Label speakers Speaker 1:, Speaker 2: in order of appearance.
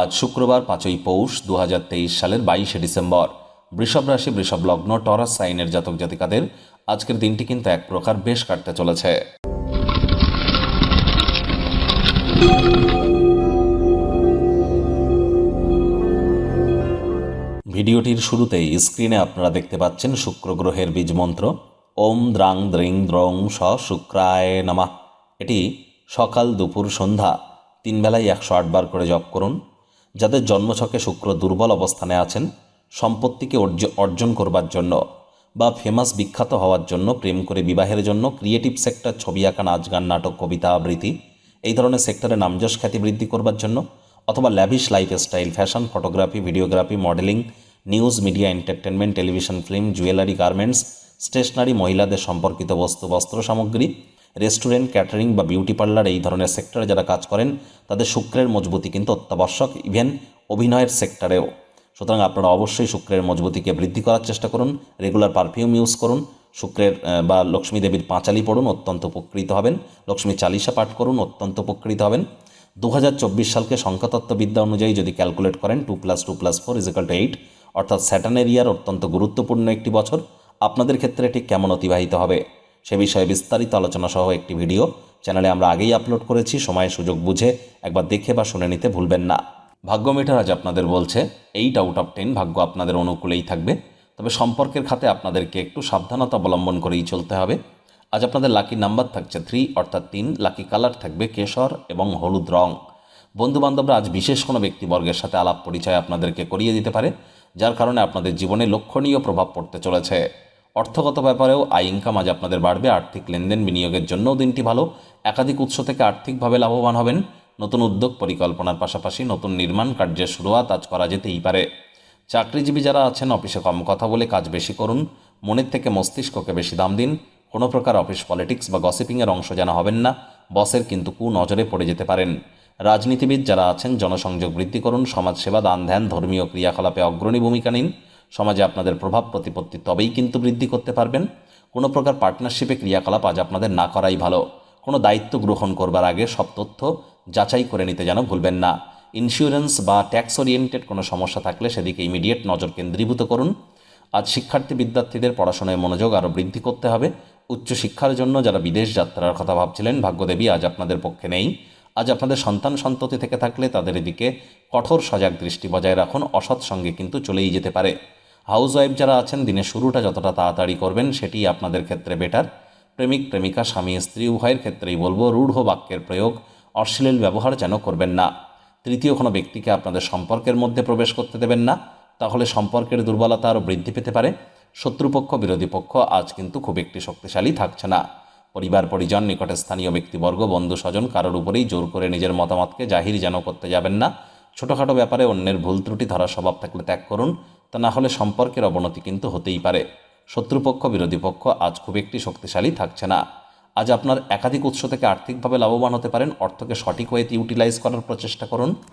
Speaker 1: আজ শুক্রবার পাঁচই পৌষ দু হাজার তেইশ সালের বাইশে ডিসেম্বর। বৃষভ রাশি, বৃষভ লগ্ন, টরাস সাইনের জাতক জাতিকাদের আজকের দিনটি কিন্তু এক প্রকার বেশ কাটতে চলেছে। ভিডিওটির শুরুতেই স্ক্রিনে আপনারা দেখতে পাচ্ছেন শুক্র গ্রহের বীজ মন্ত্র। ওম দ্রাং দ্রিং দ্রং স শুক্রায় নামা। এটি সকাল দুপুর সন্ধ্যা তিন বেলায় একশো আটবার করে জপ করুন। যাদের জন্মছকে শুক্র দুর্বল অবস্থানে আছেন, সম্পত্তিকে অর্জ- অর্জন করবার জন্য বা ফেমাস বিখ্যাত হওয়ার জন্য, প্রেম করে বিবাহের জন্য ক্রিয়েটিভ সেক্টর ছবি আঁকা নাচ গান নাটক, কবিতা, আবৃত্তি, এই ধরনের সেক্টরে নামযশ খ্যাতি বৃদ্ধি করবার জন্য অথবা lavish lifestyle fashion photography videography modelling news media entertainment television film jewellery garments stationery মহিলাদের সম্পর্কিত বস্তু, বস্ত্র সামগ্রী রেস্টুরেন্ট, ক্যাটারিং বা বিউটি পার্লার এই ধরনের সেক্টরে যারা কাজ করেন, তাদের শুক্রের মজবুতি কিন্তু অত্যাবশ্যক, ইভেন অভিনয়ের সেক্টরেও। সুতরাং আপনারা অবশ্যই শুক্রের মজবুতিকে বৃদ্ধি করার চেষ্টা করুন, রেগুলার পারফিউম ইউজ করুন, শুক্রের বা লক্ষ্মী দেবীর পাঁচালি পড়ুন, অত্যন্ত উপকৃত হবেন, লক্ষ্মী চালিশা পাঠ করুন, অত্যন্ত উপকৃত হবেন। দু হাজার চব্বিশ সালকে সংখ্যাতত্ত্ববিদ্যা অনুযায়ী যদি ক্যালকুলেট করেন, two plus two plus four is equal to eight অর্থাৎ স্যাটার্ন এরিয়ার অত্যন্ত গুরুত্বপূর্ণ একটি বছর, আপনাদের ক্ষেত্রে ঠিক কেমন অতিবাহিত হবে? সে বিষয়ে বিস্তারিত আলোচনা সহ একটি ভিডিও। চ্যানেলে আমরা আগেই আপলোড করেছি, সময়, সুযোগ বুঝে একবার দেখে বা শুনে নিতে ভুলবেন না। ভাগ্য মিটার আজ আপনাদের বলছে, এইট আউট অফ টেন ভাগ্য আপনাদের অনুকূলেই থাকবে। তবে সম্পর্কের খাতে আপনাদেরকে একটু সাবধানতা অবলম্বন করেই চলতে হবে। আজ আপনাদের লাকি নাম্বার থাকছে থ্রি, অর্থাৎ তিন। লাকি কালার থাকবে কেশর এবং হলুদ রং। বন্ধু বান্ধবরা আজ বিশেষ কোনো ব্যক্তিবর্গের সাথে আলাপ পরিচয় আপনাদেরকে করিয়ে দিতে পারে, যার কারণে আপনাদের জীবনে লক্ষণীয় প্রভাব পড়তে চলেছে। অর্থগত ব্যাপারেও আয় ইনকাম আজ আপনাদের বাড়বে। আর্থিক লেনদেন বিনিয়োগের জন্যও দিনটি ভালো। একাধিক উৎস থেকে আর্থিকভাবে লাভবান হবেন। নতুন উদ্যোগ পরিকল্পনার পাশাপাশি নতুন নির্মাণ কার্যের শুরুয়াত আজ করা যেতেই পারে। চাকরিজীবী যারা আছেন, অফিসে কম কথা বলে কাজ বেশি করুন। মনের থেকে মস্তিষ্ককে বেশি দাম দিন। কোনো প্রকার অফিস পলিটিক্স বা গসিপিংয়ের অংশ যেন হবেন না। বসের কিন্তু কু নজরে পড়ে যেতে পারেন। রাজনীতিবিদ যারা আছেন, জনসংযোগ বৃদ্ধি করুন। সমাজসেবা, দান ধ্যান, ধর্মীয় ক্রিয়াকলাপে অগ্রণী ভূমিকা নিন। সমাজে আপনাদের প্রভাব প্রতিপত্তি তবেই কিন্তু বৃদ্ধি করতে পারবেন। কোনো প্রকার পার্টনারশিপে ক্রিয়াকলাপ আজ আপনাদের না করাই ভালো। কোনো দায়িত্ব গ্রহণ করবার আগে সব তথ্য যাচাই করে নিতে যেন ভুলবেন না। ইন্স্যুরেন্স বা ট্যাক্স ওরিয়েন্টেড কোনো সমস্যা থাকলে সেদিকে ইমিডিয়েট নজর কেন্দ্রীভূত করুন। আজ শিক্ষার্থী বিদ্যার্থীদের পড়াশোনায় মনোযোগ আরও বৃদ্ধি করতে হবে। উচ্চশিক্ষার জন্য যারা বিদেশ যাত্রার কথা ভাবছিলেন, ভাগ্যদেবী আজ আপনাদের পক্ষে নেই। আজ আপনাদের সন্তান সন্ততি থেকে থাকলে তাদের এদিকে কঠোর সজাগ দৃষ্টি বজায় রাখুন। অসৎ সঙ্গে কিন্তু চলেই যেতে পারে। হাউস ওয়াইফ যারা আছেন, দিনের শুরুটা যতটা তাড়াতাড়ি করবেন সেটি আপনাদের ক্ষেত্রে বেটার। প্রেমিক, প্রেমিকা, স্বামী, স্ত্রী, উভয়ের ক্ষেত্রেই বলব, রূঢ় বাক্যের প্রয়োগ, অশ্লীল ব্যবহার যেন করবেন না। তৃতীয় কোনো ব্যক্তিকে আপনাদের সম্পর্কের মধ্যে প্রবেশ করতে দেবেন না, তাহলে সম্পর্কের দুর্বলতা আরও বৃদ্ধি পেতে পারে। শত্রুপক্ষ, বিরোধী পক্ষ আজ কিন্তু খুব একটি শক্তিশালী থাকছে না। পরিবার, পরিজন, নিকটে স্থানীয় ব্যক্তিবর্গ বন্ধু স্বজন কারোর উপরেই জোর করে নিজের মতামতকে জাহির যেন করতে যাবেন না। ছোটোখাটো ব্যাপারে অন্যের ভুল ত্রুটি, ধরার স্বভাব থাকলে ত্যাগ করুন। তা না হলে সম্পর্কের অবনতি কিন্তু হতেই পারে। শত্রুপক্ষ, বিরোধী পক্ষ আজ খুব একটি শক্তিশালী থাকছে না। আজ আপনার একাধিক উৎস থেকে আর্থিকভাবে লাভবান হতে পারেন। অর্থকে সঠিক ওয়েতে ইউটিলাইজ করার প্রচেষ্টা করুন।